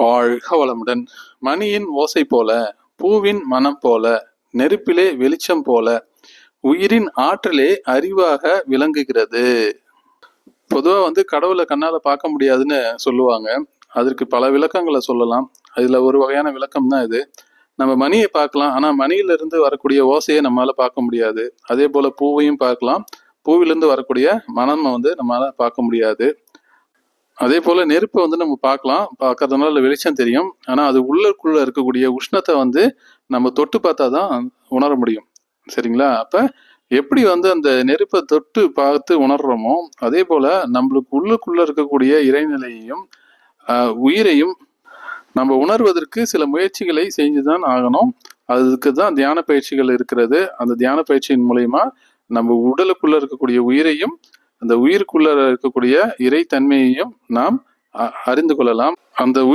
வாழ்க வளமுடன் மணியின் ஓசை போல பூவின் மனம் போல நெருப்பிலே வெளிச்சம் போல உயிரின் ஆற்றலே அறிவாக விளங்குகிறது. பொதுவாக வந்து கடவுளை கண்ணால் பார்க்க முடியாதுன்னு சொல்லுவாங்க. அதற்கு பல விளக்கங்களை சொல்லலாம். அதில் ஒரு வகையான விளக்கம் தான் இது. நம்ம மணியை பார்க்கலாம். ஆனால் மணியிலிருந்து வரக்கூடிய ஓசையை நம்மளால் பார்க்க முடியாது. அதே போல் பூவையும் பார்க்கலாம். பூவிலிருந்து வரக்கூடிய மனமை வந்து நம்மளால் பார்க்க முடியாது. அதே போல நெருப்பை வந்து நம்ம பார்க்கலாம். பார்க்கறதுனால வெளிச்சம் தெரியும். ஆனா அது உள்ளுக்குள்ள இருக்கக்கூடிய உஷ்ணத்தை வந்து நம்ம தொட்டு பார்த்தா தான் உணர முடியும். சரிங்களா? அப்ப எப்படி வந்து அந்த நெருப்பை தொட்டு பார்த்து உணர்றோமோ அதே போல நம்மளுக்கு உள்ளுக்குள்ள இருக்கக்கூடிய இறைநிலையையும் உயிரையும் நம்ம உணர்வதற்கு சில முயற்சிகளை செஞ்சுதான் ஆகணும். அதுக்கு தான் தியான பயிற்சிகள் இருக்கிறது. அந்த தியான பயிற்சியின் மூலயமா நம்ம உடலுக்குள்ள இருக்கக்கூடிய உயிரையும் அந்த உயிருக்குள்ள இருக்கக்கூடிய இறைத்தன்மையையும் நாம் அ- அறிந்து கொள்ளலாம். அந்த